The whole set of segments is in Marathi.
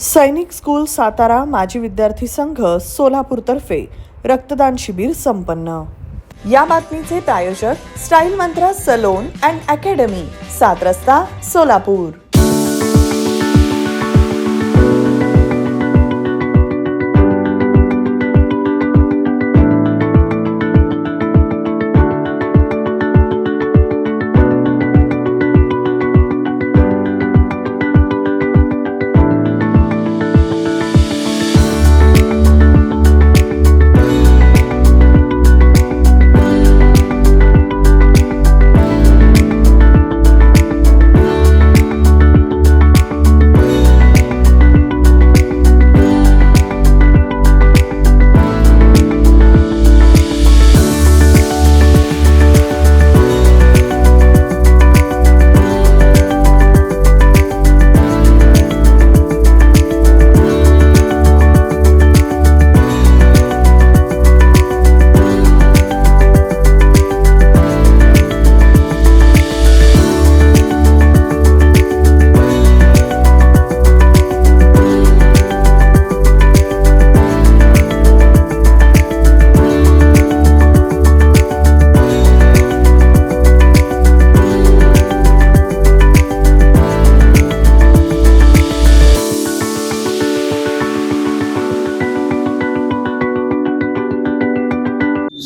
सैनिक स्कूल सातारा माजी विद्यार्थी संघ सोलापूरतर्फे रक्तदान शिबिर संपन्न. या बातमीचे प्रायोजक style mantra salon and academy Sat Rasta Solapur.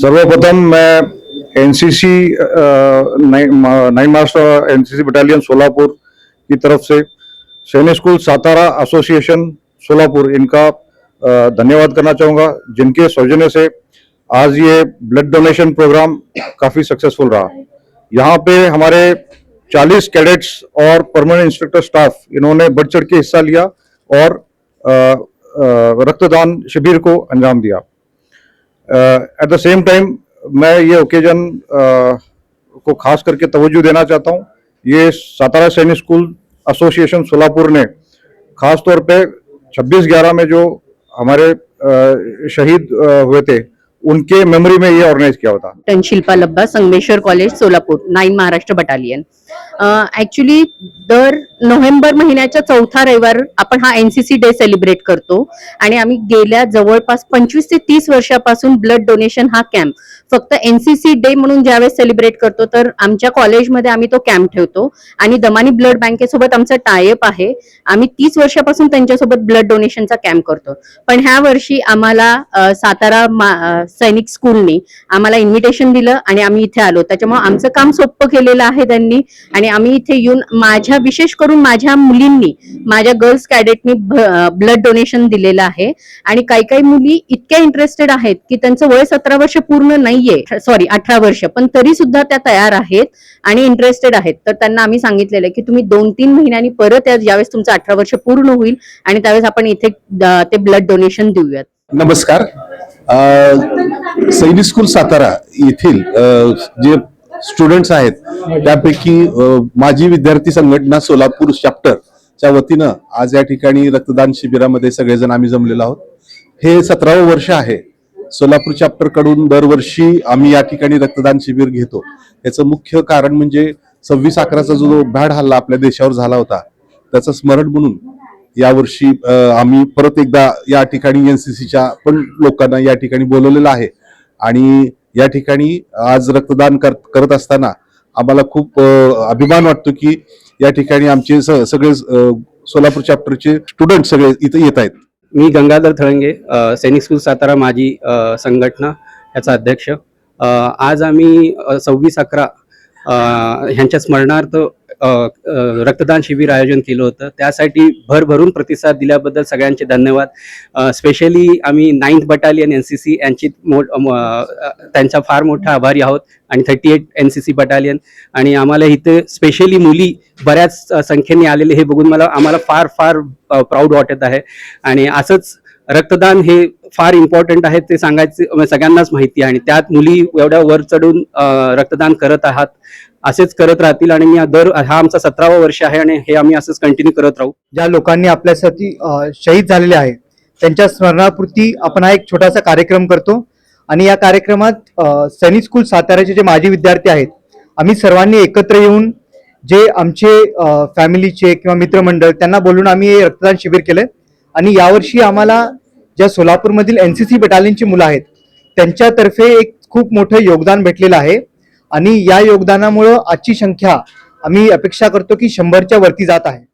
सर्वप्रथम मैं NCC nine master NCC battalion Solapur की तरफ़ से, सैन्य स्कूल सातारा एसोसिएशन सोलापुर, इनका धन्यवाद करना चाहूँगा, जिनके सौजन्य से आज ये ब्लड डोनेशन प्रोग्राम काफ़ी सक्सेसफुल रहा। यहाँ पे हमारे 40 कैडेट्स और परमानेंट इंस्ट्रक्टर स्टाफ इन्होंने बढ़ चढ़ के हिस्सा लिया और रक्तदान शिविर को अंजाम दिया। एट द सेम टाइम मैं ये ओकेजन को खास करके तवज्जो देना चाहता हूँ। ये सातारा सैनिक स्कूल एसोसिएशन सोलापुर ने खास तौर पे 26 ग्यारह में जो हमारे शहीद हुए थे उनके मेमोरी में ये ऑर्गेनाइज किया होता। Ton Shilpa Labba Sangameshwar college Solapur nine Maharashtra battalion actually दर नोव्हेंबर महिन्याच्या चौथा रविवार आपण हा एनसीसी डे सेलिब्रेट करतो. आणि आम्ही गेल्या जवळपास पंचवीस ते तीस वर्षापासून ब्लड डोनेशन हा कॅम्प फक्त एनसीसी डे म्हणून ज्यावेळेस सेलिब्रेट करतो तर आमच्या कॉलेजमध्ये आम्ही तो कॅम्प ठेवतो. आणि दमानी ब्लड बँकेसोबत आमचा टायअप आहे. आम्ही तीस वर्षापासून त्यांच्यासोबत ब्लड डोनेशनचा कॅम्प करतो. पण ह्या वर्षी आम्हाला सातारा मा- सैनिक स्कूलनी आम्हाला इन्व्हिटेशन दिलं आणि आम्ही इथे आलो. त्याच्यामुळे आमचं काम सोपं केलेलं आहे त्यांनी. आणि आम्ही इथे येऊन माझ्या विशेष करून माझ्या मुलींनी माझ्या गर्ल्स कॅडेटनी ब्लड डोनेशन दिलेलं आहे. आणि काही काही मुली इतक्या इंटरेस्टेड आहेत की त्यांचं वय सतरा वर्ष पूर्ण नाहीये. सॉरी अठरा वर्ष. पण तरी सुद्धा त्या तयार आहेत आणि इंटरेस्टेड आहेत. तर त्यांना आम्ही सांगितलेलं की तुम्ही दोन तीन महिन्यांनी परत या- ज्यावेळेस तुमचं अठरा वर्ष पूर्ण होईल आणि त्यावेळेस आपण इथे ते ब्लड डोनेशन देऊयात. नमस्कार. सैनिक स्कूल सातारा येथील जे स्टुडंट्स आहेत त्यापैकी माजी विद्यार्थी संघटना सोलापूर चॅप्टर च्या वतीनं आज या ठिकाणी रक्तदान शिबिरामध्ये सगळेजण आम्ही जमलेलो आहोत. हे सतरावं वर्ष आहे. सोलापूर चॅप्टरकडून दरवर्षी आम्ही या ठिकाणी रक्तदान शिबिर घेतो. याचं मुख्य कारण म्हणजे सव्वीस अकराचा जो भ्याड हल्ला आपल्या देशावर झाला होता त्याचं स्मरण म्हणून यावर्षी आम्ही परत एकदा या ठिकाणी एन सी सीच्या पण लोकांना या ठिकाणी बोलवलेलं आहे. आणि या ठिकाणी आज रक्तदान कर- करत असताना आम्हाला खूप अभिमान वाटतो की या ठिकाणी आमचे स- सगळे सोलापूर चॅप्टरचे स्टुडंट सगळे इथे येत आहेत. मी गंगाधर थळंगे सैनिक स्कूल सातारा माजी संघटना याचा अध्यक्ष. आज आम्ही सव्वीस अकरा ह्यांच्या स्मरणार्थ रक्तदान शिबिर आयोजन केलं होतं. त्यासाठी भरभरून प्रतिसाद दिल्याबद्दल सगळ्यांचे धन्यवाद. स्पेशली आम्ही ninth battalion N C C यांची मो त्यांचा फार मोठा आभारी आहोत आणि thirty eight N C C battalion आणि आम्हाला इथे स्पेशली मुली बऱ्याच संख्येने आलेले हे बघून मला आम्हाला फार फार प्राऊड वाटत आहे. आणि असंच रक्तदान हे फार इम्पॉर्टंट आहे ते सांगायचे सगळ्यांनाच माहिती आहे. आणि त्यात मुली एवढ्या वर चढून रक्तदान करत आहात. असेच करत राहतील आणि मी दर हा आमचा सतरावा वर्ष आहे आणि हे आम्ही असंच कंटिन्यू करत राहू. ज्या लोकांनी आपल्यासाठी शहीद झालेले आहेत त्यांच्या स्मरणापूर्ती आपण हा एक छोटासा कार्यक्रम करतो. आणि या कार्यक्रमात सनी सैनिक स्कूल साताऱ्याचे जे माजी विद्यार्थी आहेत आम्ही सर्वांनी एकत्र येऊन जे आमचे फॅमिलीचे किंवा मित्रमंडळ त्यांना बोलून आम्ही हे रक्तदान शिबिर केलं आणि यावर्षी आम्हाला ज्या सोलापूरमधील एन सी सी बटालियनची मुलं आहेत त्यांच्यातर्फे एक खूप मोठं योगदान भेटलेलं आहे. आणि या योगदानामुळं आजची संख्या आम्ही अपेक्षा करतो की शंभरच्या वरती जात आहे.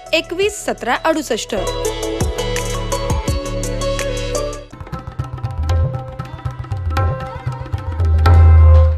एकवीस सतरा अडुसष्ट.